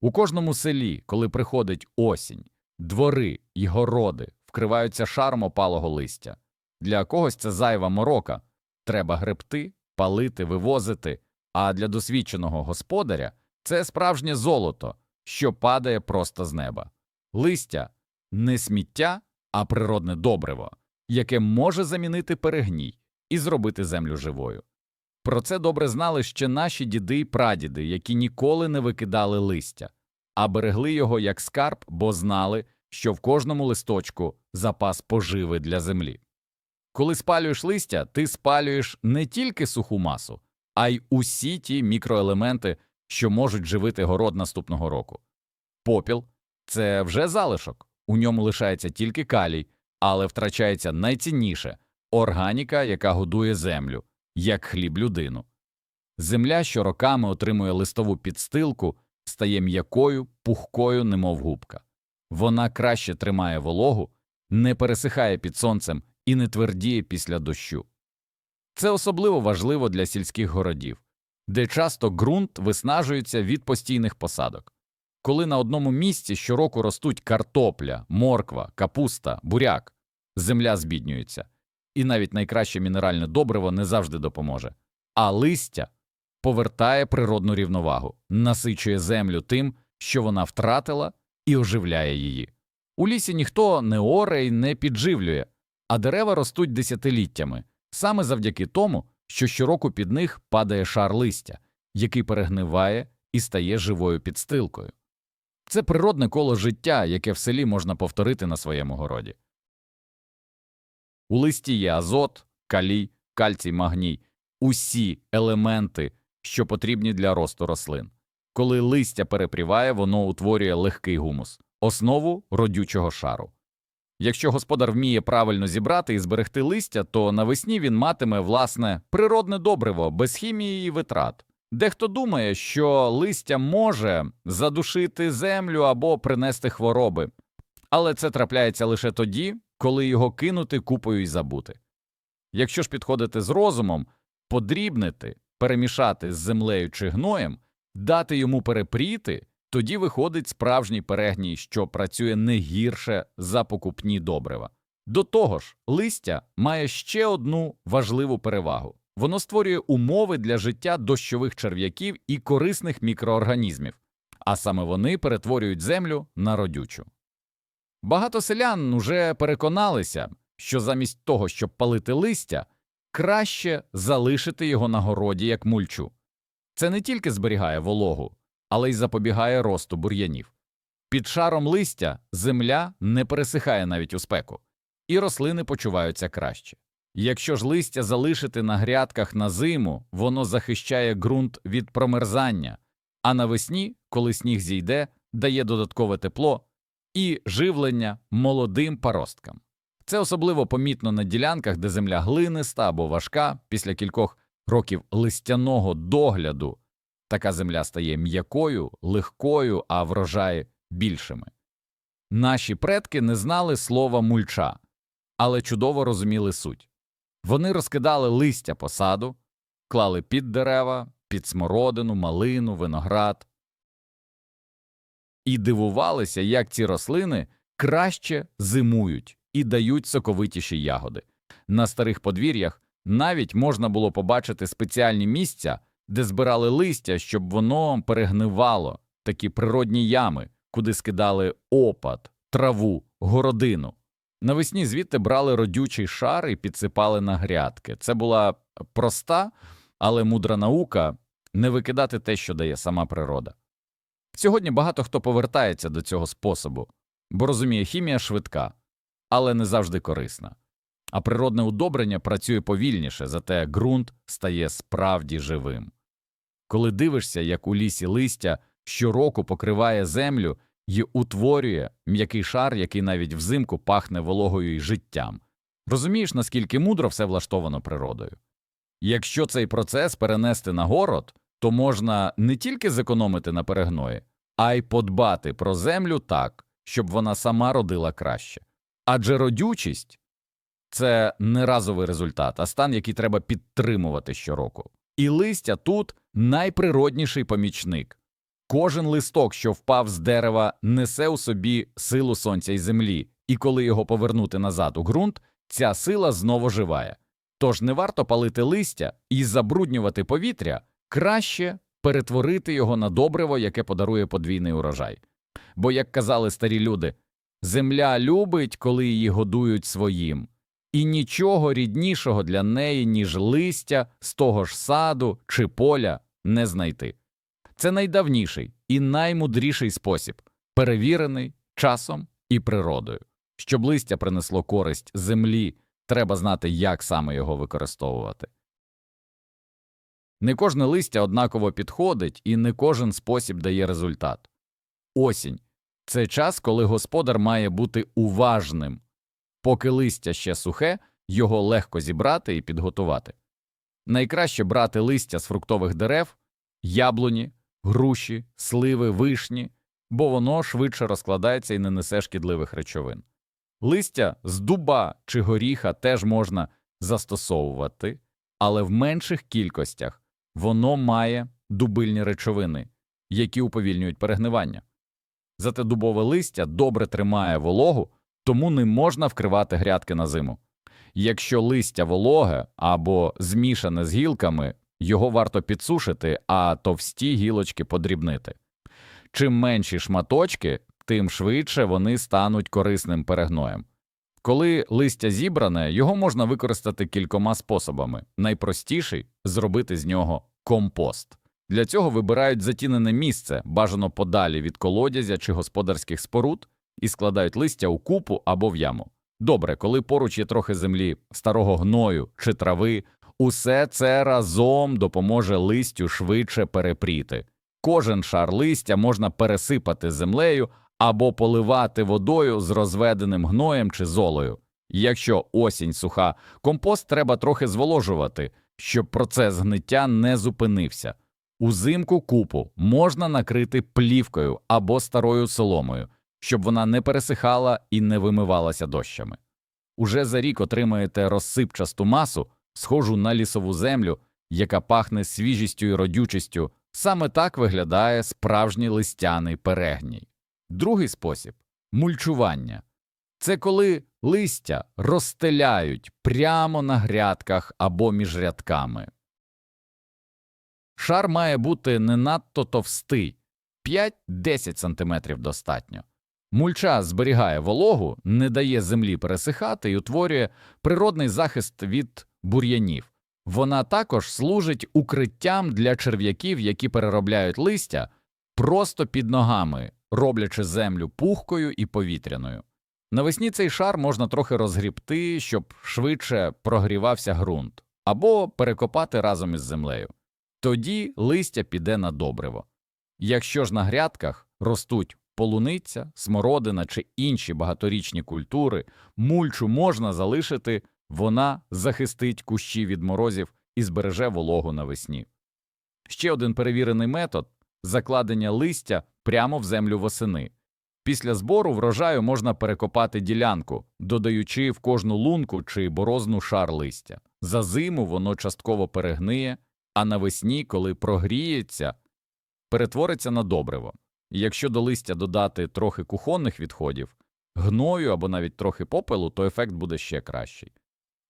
У кожному селі, коли приходить осінь, двори й городи вкриваються шаром опалого листя. Для когось це зайва морока. Треба гребти, палити, вивозити, а для досвідченого господаря це справжнє золото, що падає просто з неба. Листя не сміття, а природне добриво, яке може замінити перегній і зробити землю живою. Про це добре знали ще наші діди й прадіди, які ніколи не викидали листя, а берегли його як скарб, бо знали, що в кожному листочку запас поживи для землі. Коли спалюєш листя, ти спалюєш не тільки суху масу, а й усі ті мікроелементи, що можуть живити город наступного року. Попіл це вже залишок, у ньому лишається тільки калій, але втрачається найцінніше органіка, яка годує землю, як хліб людину. Земля, що роками отримує листову підстилку, стає м'якою, пухкою, немов губка. Вона краще тримає вологу, не пересихає під сонцем і не твердіє після дощу. Це особливо важливо для сільських городів, де часто ґрунт виснажується від постійних посадок. Коли на одному місці щороку ростуть картопля, морква, капуста, буряк, земля збіднюється, і навіть найкраще мінеральне добриво не завжди допоможе. А листя повертає природну рівновагу, насичує землю тим, що вона втратила, і оживляє її. У лісі ніхто не оре й не підживлює, а дерева ростуть десятиліттями, саме завдяки тому, що щороку під них падає шар листя, який перегниває і стає живою підстилкою. Це природне коло життя, яке в селі можна повторити на своєму городі. У листі є азот, калій, кальцій, магній, усі елементи, що потрібні для росту рослин. Коли листя перепріває, воно утворює легкий гумус, основу родючого шару. Якщо господар вміє правильно зібрати і зберегти листя, то навесні він матиме власне природне добриво без хімії і витрат. Дехто думає, що листя може задушити землю або принести хвороби, але це трапляється лише тоді, коли його кинути купою і забути. Якщо ж підходити з розумом, подрібнити, перемішати з землею чи гноєм, дати йому перепріти, тоді виходить справжній перегній, що працює не гірше за покупні добрива. До того ж, листя має ще одну важливу перевагу воно створює умови для життя дощових черв'яків і корисних мікроорганізмів, а саме вони перетворюють землю на родючу. Багато селян уже переконалися, що замість того, щоб палити листя, краще залишити його на городі як мульчу. Це не тільки зберігає вологу, але й запобігає росту бур'янів. Під шаром листя земля не пересихає навіть у спеку, і рослини почуваються краще. Якщо ж листя залишити на грядках на зиму, воно захищає ґрунт від промерзання, а навесні, коли сніг зійде, дає додаткове тепло і живлення молодим паросткам. Це особливо помітно на ділянках, де земля глиниста або важка після кількох років листяного догляду. Така земля стає м'якою, легкою, а врожаї більшими. Наші предки не знали слова мульча, але чудово розуміли суть. Вони розкидали листя по саду, клали під дерева, під смородину, малину, виноград і дивувалися, як ці рослини краще зимують і дають соковитіші ягоди. На старих подвір'ях навіть можна було побачити спеціальні місця, де збирали листя, щоб воно перегнивало, такі природні ями, куди скидали опад, траву, городину. Навесні звідти брали родючий шар і підсипали на грядки. Це була проста, але мудра наука не викидати те, що дає сама природа. Сьогодні багато хто повертається до цього способу, бо розуміє, хімія швидка, але не завжди корисна. А природне удобрення працює повільніше, зате ґрунт стає справді живим. Коли дивишся, як у лісі листя щороку покриває землю і утворює м'який шар, який навіть взимку пахне вологою і життям, розумієш, наскільки мудро все влаштовано природою. Якщо цей процес перенести на город, то можна не тільки зекономити на перегної, а й подбати про землю так, щоб вона сама родила краще. Адже родючість це не разовий результат, а стан, який треба підтримувати щороку. І листя тут найприродніший помічник. Кожен листок, що впав з дерева, несе у собі силу сонця і землі, і коли його повернути назад у ґрунт, ця сила знову живає. Тож не варто палити листя і забруднювати повітря, краще перетворити його на добриво, яке подарує подвійний урожай. Бо, як казали старі люди, земля любить, коли її годують своїм, і нічого ріднішого для неї, ніж листя з того ж саду чи поля, не знайти. Це найдавніший і наймудріший спосіб, перевірений часом і природою. Щоб листя принесло користь землі, треба знати, як саме його використовувати. Не кожне листя однаково підходить, і не кожен спосіб дає результат. Осінь це час, коли господар має бути уважним. Поки листя ще сухе, його легко зібрати і підготувати. Найкраще брати листя з фруктових дерев, яблуні, груші, сливи, вишні, бо воно швидше розкладається і не несе шкідливих речовин. Листя з дуба чи горіха теж можна застосовувати, але в менших кількостях воно має дубильні речовини, які уповільнюють перегнивання. Зате дубове листя добре тримає вологу, тому не можна вкривати грядки на зиму. Якщо листя вологе або змішане з гілками, його варто підсушити, а товсті гілочки подрібнити. Чим менші шматочки, тим швидше вони стануть корисним перегноєм. Коли листя зібране, його можна використати кількома способами. Найпростіший зробити з нього компост. Для цього вибирають затінене місце, бажано подалі від колодязя чи господарських споруд, і складають листя у купу або в яму. Добре, коли поруч є трохи землі, старого гною чи трави, усе це разом допоможе листю швидше перепріти. Кожен шар листя можна пересипати землею або поливати водою з розведеним гноєм чи золою. Якщо осінь суха, компост треба трохи зволожувати, щоб процес гниття не зупинився. Узимку купу можна накрити плівкою або старою соломою, щоб вона не пересихала і не вимивалася дощами. Уже за рік отримаєте розсипчасту масу, схожу на лісову землю, яка пахне свіжістю і родючістю. Саме так виглядає справжній листяний перегній. Другий спосіб мульчування. Це коли листя розстеляють прямо на грядках або між рядками. Шар має бути не надто товстий 5-10 см достатньо. Мульча зберігає вологу, не дає землі пересихати і утворює природний захист від бур'янів. Вона також служить укриттям для черв'яків, які переробляють листя просто під ногами, роблячи землю пухкою і повітряною. Навесні цей шар можна трохи розгрібти, щоб швидше прогрівався ґрунт, або перекопати разом із землею. Тоді листя піде на добриво. Якщо ж на грядках ростуть полуниця, смородина чи інші багаторічні культури, мульчу можна залишити, вона захистить кущі від морозів і збереже вологу навесні. Ще один перевірений метод закладення листя прямо в землю восени. Після збору врожаю можна перекопати ділянку, додаючи в кожну лунку чи борозну шар листя. За зиму воно частково перегниє, а навесні, коли прогріється, перетвориться на добриво. Якщо до листя додати трохи кухонних відходів, гною або навіть трохи попелу, то ефект буде ще кращий.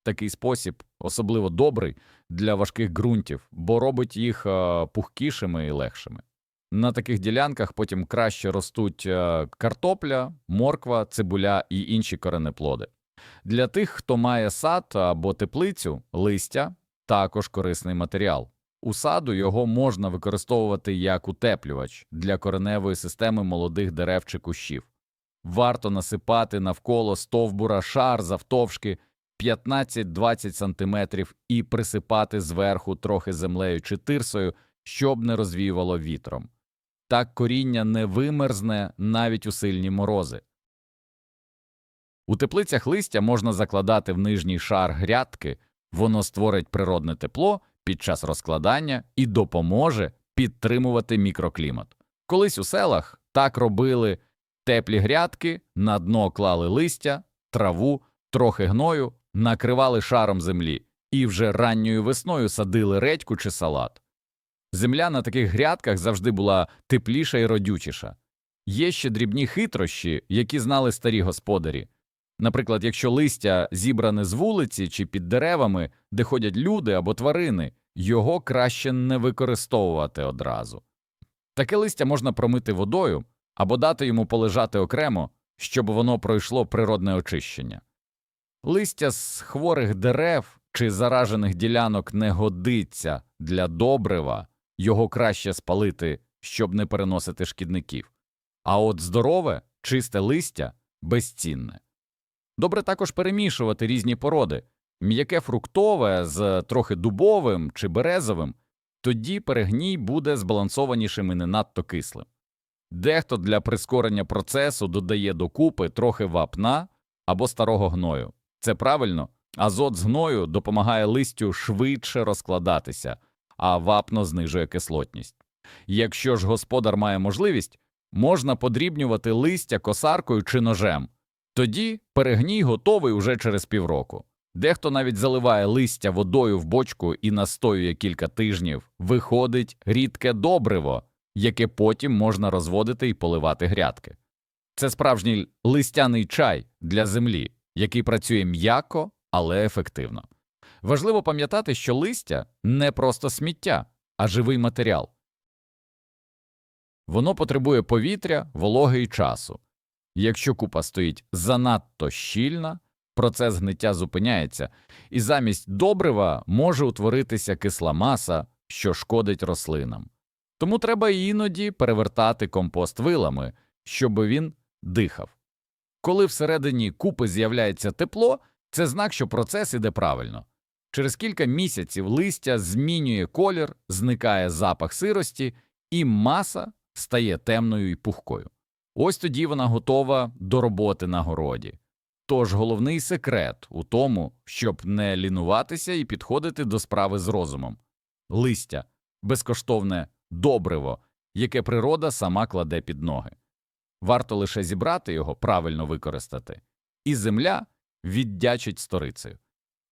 Такий спосіб особливо добрий для важких ґрунтів, бо робить їх е, пухкішими і легшими. На таких ділянках потім краще ростуть е, картопля, морква, цибуля і інші коренеплоди. Для тих, хто має сад або теплицю, листя також корисний матеріал. У саду його можна використовувати як утеплювач для кореневої системи молодих дерев чи кущів. Варто насипати навколо стовбура шар завтовшки 15-20 см і присипати зверху трохи землею чи тирсою, щоб не розвіювало вітром. Так коріння не вимерзне навіть у сильні морози. У теплицях листя можна закладати в нижній шар грядки, воно створить природне тепло під час розкладання і допоможе підтримувати мікроклімат. Колись у селах так робили теплі грядки, на дно клали листя, траву, трохи гною, накривали шаром землі і вже ранньою весною садили редьку чи салат. Земля на таких грядках завжди була тепліша і родючіша. Є ще дрібні хитрощі, які знали старі господарі. Наприклад, якщо листя зібране з вулиці чи під деревами, де ходять люди або тварини, його краще не використовувати одразу. Таке листя можна промити водою або дати йому полежати окремо, щоб воно пройшло природне очищення. Листя з хворих дерев чи заражених ділянок не годиться для добрива, його краще спалити, щоб не переносити шкідників. А от здорове, чисте листя безцінне. Добре також перемішувати різні породи м'яке фруктове з трохи дубовим чи березовим, тоді перегній буде збалансованішим і не надто кислим. Дехто для прискорення процесу додає докупи трохи вапна або старого гною. Це правильно, азот з гною допомагає листю швидше розкладатися, а вапно знижує кислотність. Якщо ж господар має можливість, можна подрібнювати листя косаркою чи ножем. Тоді перегній готовий уже через півроку. Дехто навіть заливає листя водою в бочку і настоює кілька тижнів, виходить рідке добриво, яке потім можна розводити і поливати грядки. Це справжній листяний чай для землі, який працює м'яко, але ефективно. Важливо пам'ятати, що листя не просто сміття, а живий матеріал. Воно потребує повітря, вологи і часу. Якщо купа стоїть занадто щільна, процес гниття зупиняється, і замість добрива може утворитися кисла маса, що шкодить рослинам. Тому треба іноді перевертати компост вилами, щоб він дихав. Коли всередині купи з'являється тепло, це знак, що процес іде правильно. Через кілька місяців листя змінює колір, зникає запах сирості, і маса стає темною і пухкою. Ось тоді вона готова до роботи на городі. Тож головний секрет у тому, щоб не лінуватися і підходити до справи з розумом. Листя безкоштовне добриво, яке природа сама кладе під ноги. Варто лише зібрати його, правильно використати, і земля віддячить сторицею,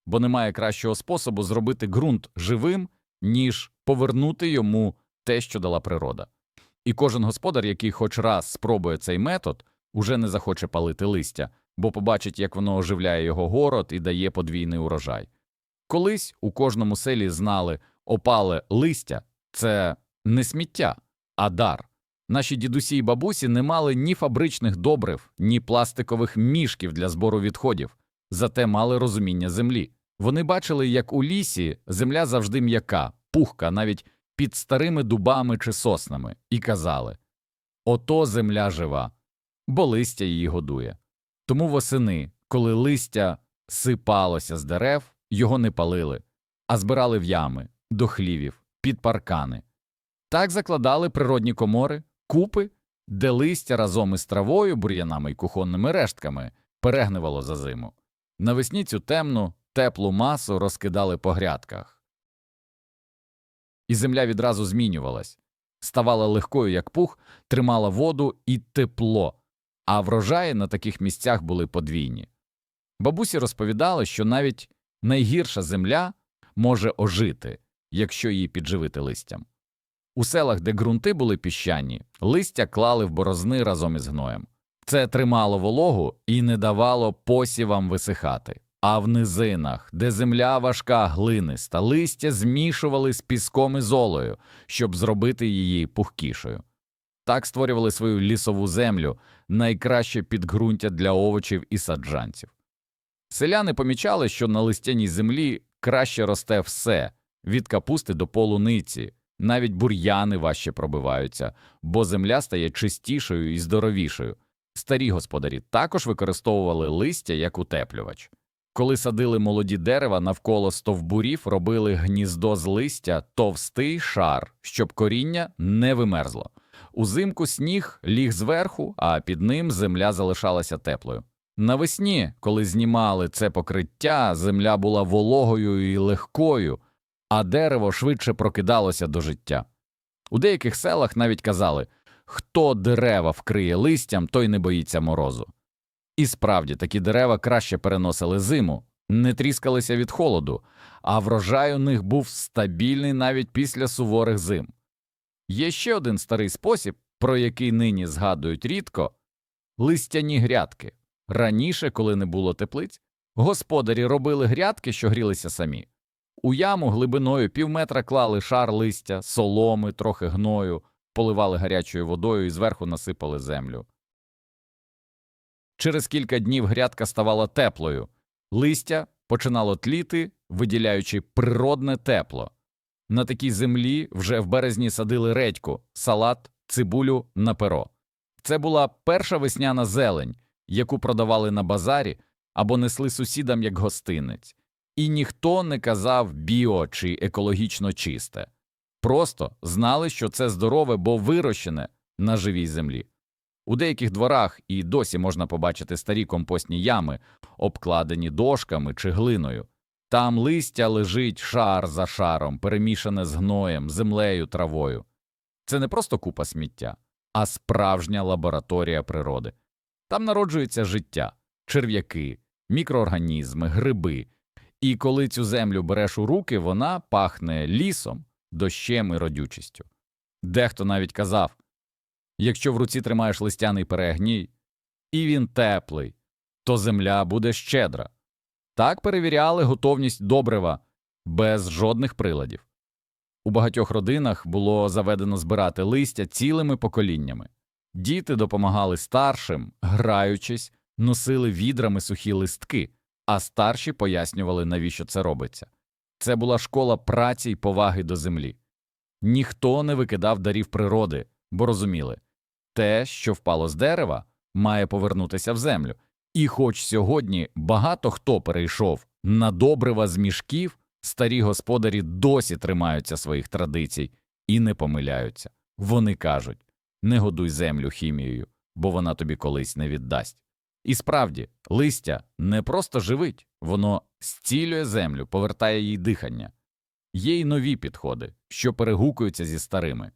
бо немає кращого способу зробити ґрунт живим, ніж повернути йому те, що дала природа. І кожен господар, який хоч раз спробує цей метод, уже не захоче палити листя, бо побачить, як воно оживляє його город і дає подвійний урожай. Колись у кожному селі знали опале листя це не сміття, а дар. Наші дідусі і бабусі не мали ні фабричних добрив, ні пластикових мішків для збору відходів, зате мали розуміння землі. Вони бачили, як у лісі земля завжди м'яка, пухка, навіть під старими дубами чи соснами, і казали Ото земля жива, бо листя її годує. Тому восени, коли листя сипалося з дерев, його не палили, а збирали в ями, до хлівів, під паркани. Так закладали природні комори, купи, де листя разом із травою, бур'янами й кухонними рештками перегнивало за зиму. Навесні цю темну, теплу масу розкидали по грядках. І земля відразу змінювалась, ставала легкою, як пух, тримала воду і тепло, а врожаї на таких місцях були подвійні. Бабусі розповідали, що навіть найгірша земля може ожити, якщо її підживити листям. У селах, де ґрунти були піщані, листя клали в борозни разом із гноєм. Це тримало вологу і не давало посівам висихати. А в низинах, де земля важка глиниста, листя змішували з піском і золою, щоб зробити її пухкішою. Так створювали свою лісову землю, найкраще підґрунтя для овочів і саджанців. Селяни помічали, що на листяній землі краще росте все від капусти до полуниці, навіть бур'яни важче пробиваються, бо земля стає чистішою і здоровішою. Старі господарі також використовували листя як утеплювач. Коли садили молоді дерева навколо стовбурів, робили гніздо з листя товстий шар, щоб коріння не вимерзло. Узимку сніг ліг зверху, а під ним земля залишалася теплою. Навесні, коли знімали це покриття, земля була вологою і легкою, а дерево швидше прокидалося до життя. У деяких селах навіть казали хто дерева вкриє листям, той не боїться морозу. І справді такі дерева краще переносили зиму, не тріскалися від холоду, а врожай у них був стабільний навіть після суворих зим. Є ще один старий спосіб, про який нині згадують рідко листяні грядки. Раніше, коли не було теплиць, господарі робили грядки, що грілися самі. У яму глибиною півметра клали шар листя, соломи, трохи гною, поливали гарячою водою і зверху насипали землю. Через кілька днів грядка ставала теплою, листя починало тліти, виділяючи природне тепло. На такій землі вже в березні садили редьку, салат, цибулю на перо. Це була перша весняна зелень, яку продавали на базарі або несли сусідам як гостинець. І ніхто не казав біо чи екологічно чисте. Просто знали, що це здорове, бо вирощене на живій землі. У деяких дворах і досі можна побачити старі компостні ями, обкладені дошками чи глиною. Там листя лежить шар за шаром, перемішане з гноєм, землею, травою. Це не просто купа сміття, а справжня лабораторія природи. Там народжується життя, черв'яки, мікроорганізми, гриби. І коли цю землю береш у руки, вона пахне лісом, дощем і родючістю. Дехто навіть казав якщо в руці тримаєш листяний перегній, і він теплий, то земля буде щедра. Так перевіряли готовність добрива без жодних приладів. У багатьох родинах було заведено збирати листя цілими поколіннями. Діти допомагали старшим, граючись, носили відрами сухі листки, а старші пояснювали, навіщо це робиться. Це була школа праці й поваги до землі. Ніхто не викидав дарів природи, бо розуміли те, що впало з дерева, має повернутися в землю. І хоч сьогодні багато хто перейшов на добрива з мішків, старі господарі досі тримаються своїх традицій і не помиляються. Вони кажуть не годуй землю хімією, бо вона тобі колись не віддасть. І справді, листя не просто живить, воно зцілює землю, повертає їй дихання. Є й нові підходи, що перегукуються зі старими.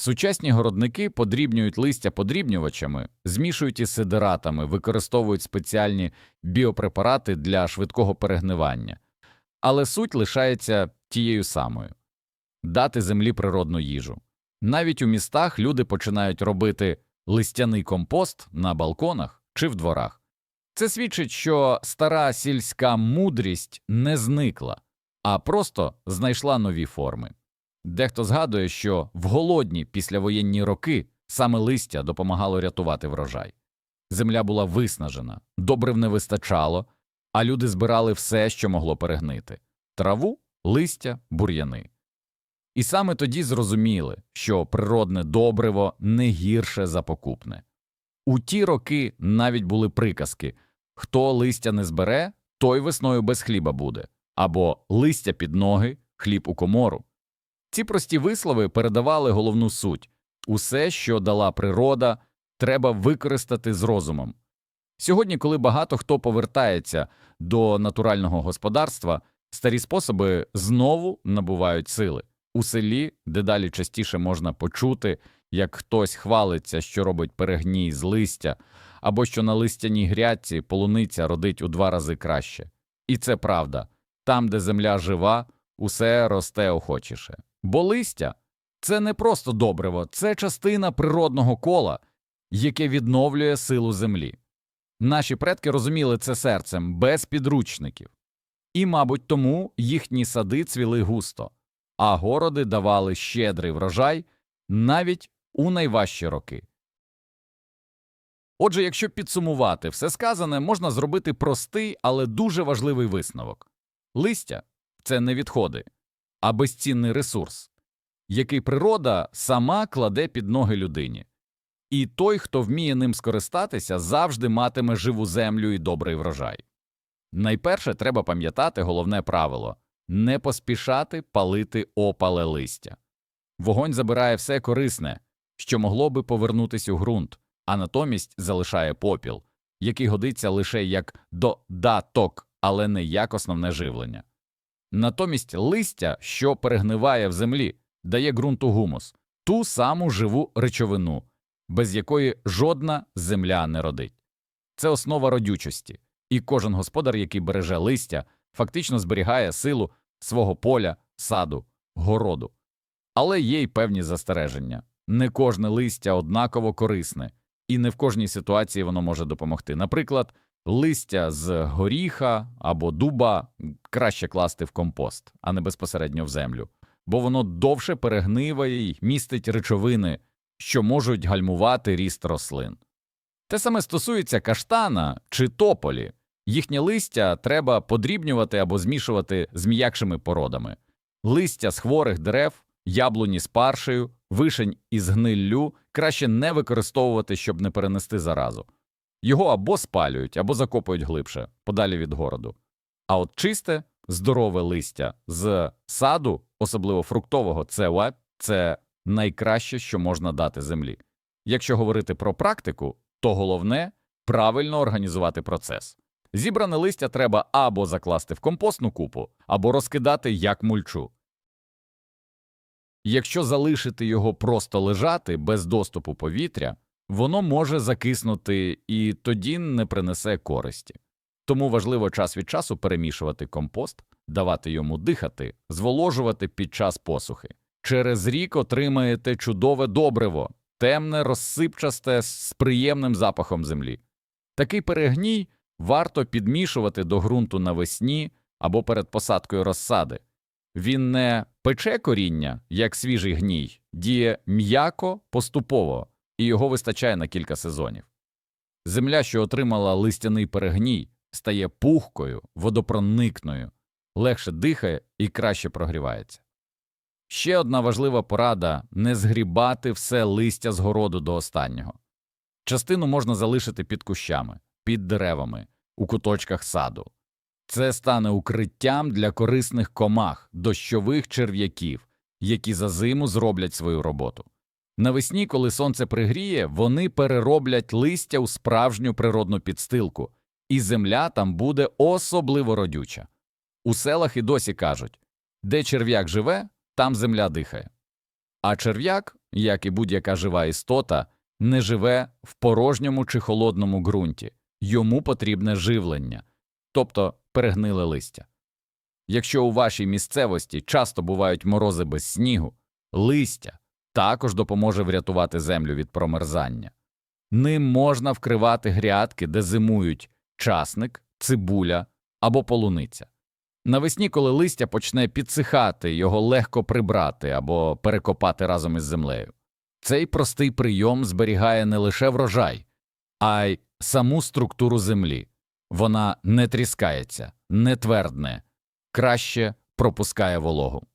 Сучасні городники подрібнюють листя подрібнювачами, змішують із сидератами, використовують спеціальні біопрепарати для швидкого перегнивання, але суть лишається тією самою дати землі природну їжу. Навіть у містах люди починають робити листяний компост на балконах чи в дворах. Це свідчить, що стара сільська мудрість не зникла, а просто знайшла нові форми. Дехто згадує, що в голодні післявоєнні роки саме листя допомагало рятувати врожай. Земля була виснажена, добрив не вистачало, а люди збирали все, що могло перегнити траву, листя, бур'яни. І саме тоді зрозуміли, що природне добриво не гірше за покупне. У ті роки навіть були приказки хто листя не збере, той весною без хліба буде, або листя під ноги, хліб у комору. Ці прості вислови передавали головну суть усе, що дала природа, треба використати з розумом. Сьогодні, коли багато хто повертається до натурального господарства, старі способи знову набувають сили. У селі дедалі частіше можна почути, як хтось хвалиться, що робить перегній з листя, або що на листяній грядці полуниця родить у два рази краще. І це правда там, де земля жива, усе росте охочіше. Бо листя це не просто добриво, це частина природного кола, яке відновлює силу землі. Наші предки розуміли це серцем без підручників, і, мабуть, тому їхні сади цвіли густо, а городи давали щедрий врожай навіть у найважчі роки. Отже, якщо підсумувати все сказане, можна зробити простий, але дуже важливий висновок листя це не відходи, а безцінний ресурс, який природа сама кладе під ноги людині. І той, хто вміє ним скористатися, завжди матиме живу землю і добрий врожай. Найперше треба пам'ятати головне правило не поспішати палити опале листя. Вогонь забирає все корисне, що могло би повернутися у ґрунт, а натомість залишає попіл, який годиться лише як додаток, але не як основне живлення. Натомість листя, що перегниває в землі, дає ґрунту гумус, ту саму живу речовину, без якої жодна земля не родить. Це основа родючості. І кожен господар, який береже листя, фактично зберігає силу свого поля, саду, городу. Але є й певні застереження. Не кожне листя однаково корисне, і не в кожній ситуації воно може допомогти. Наприклад, листя з горіха або дуба краще класти в компост, а не безпосередньо в землю, бо воно довше перегниває й містить речовини, що можуть гальмувати ріст рослин. Те саме стосується каштана чи тополі. Їхнє листя треба подрібнювати або змішувати з м'якшими породами. Листя з хворих дерев, яблуні з паршею, вишень із гниллю краще не використовувати, щоб не перенести заразу. Його або спалюють, або закопують глибше, подалі від городу. А от чисте, здорове листя з саду, особливо фруктового, це, це найкраще, що можна дати землі. Якщо говорити про практику, то головне правильно організувати процес. Зібране листя треба або закласти в компостну купу, або розкидати як мульчу. Якщо залишити його просто лежати без доступу повітря, воно може закиснути і тоді не принесе користі. Тому важливо час від часу перемішувати компост, давати йому дихати, зволожувати під час посухи. Через рік отримаєте чудове добриво, темне, розсипчасте з приємним запахом землі. Такий перегній варто підмішувати до ґрунту навесні або перед посадкою розсади. Він не пече коріння, як свіжий гній, діє м'яко поступово, і його вистачає на кілька сезонів. Земля, що отримала листяний перегній, стає пухкою, водопроникною, легше дихає і краще прогрівається. Ще одна важлива порада не згрібати все листя з городу до останнього. Частину можна залишити під кущами, під деревами, у куточках саду. Це стане укриттям для корисних комах, дощових черв'яків, які за зиму зроблять свою роботу. Навесні, коли сонце пригріє, вони перероблять листя у справжню природну підстилку, і земля там буде особливо родюча. У селах і досі кажуть де черв'як живе, там земля дихає. А черв'як, як і будь-яка жива істота, не живе в порожньому чи холодному ґрунті, йому потрібне живлення, тобто перегниле листя. Якщо у вашій місцевості часто бувають морози без снігу, листя також допоможе врятувати землю від промерзання. Ним можна вкривати грядки, де зимують часник, цибуля або полуниця. Навесні, коли листя почне підсихати, його легко прибрати або перекопати разом із землею. Цей простий прийом зберігає не лише врожай, а й саму структуру землі. Вона не тріскається, не твердне, краще пропускає вологу.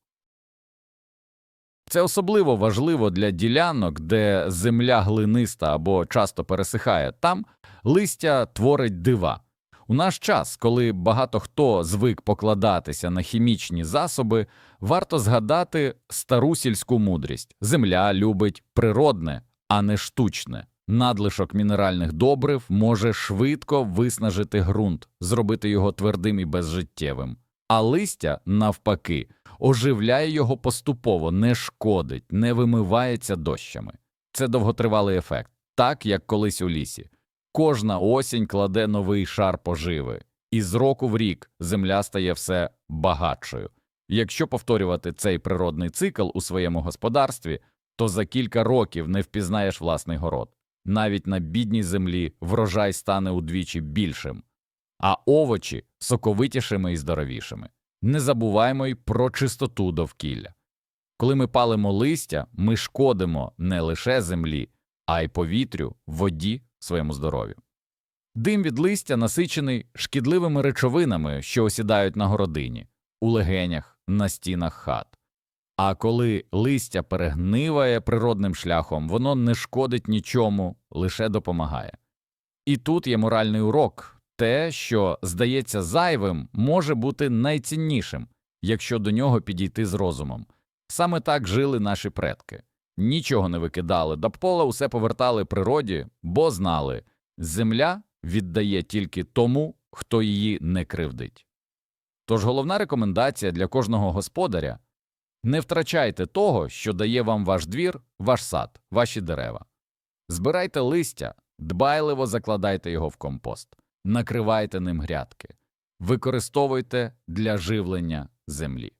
Це особливо важливо для ділянок, де земля глиниста або часто пересихає, там листя творить дива. У наш час, коли багато хто звик покладатися на хімічні засоби, варто згадати стару сільську мудрість земля любить природне, а не штучне. Надлишок мінеральних добрив може швидко виснажити ґрунт, зробити його твердим і безжиттєвим, а листя, навпаки, оживляє його поступово, не шкодить, не вимивається дощами. Це довготривалий ефект, так як колись у лісі. Кожна осінь кладе новий шар поживи, і з року в рік земля стає все багатшою. Якщо повторювати цей природний цикл у своєму господарстві, то за кілька років не впізнаєш власний город. Навіть на бідній землі врожай стане удвічі більшим, а овочі соковитішими і здоровішими. Не забуваймо й про чистоту довкілля. Коли ми палимо листя, ми шкодимо не лише землі, а й повітрю, воді, своєму здоров'ю. Дим від листя насичений шкідливими речовинами, що осідають на городині, у легенях, на стінах хат. А коли листя перегниває природним шляхом, воно не шкодить нічому, лише допомагає. І тут є моральний урок те, що здається зайвим, може бути найціннішим, якщо до нього підійти з розумом. Саме так жили наші предки нічого не викидали, довкола усе повертали природі, бо знали земля віддає тільки тому, хто її не кривдить. Тож головна рекомендація для кожного господаря не втрачайте того, що дає вам ваш двір, ваш сад, ваші дерева. Збирайте листя, дбайливо закладайте його в компост. Накривайте ним грядки, використовуйте для живлення землі.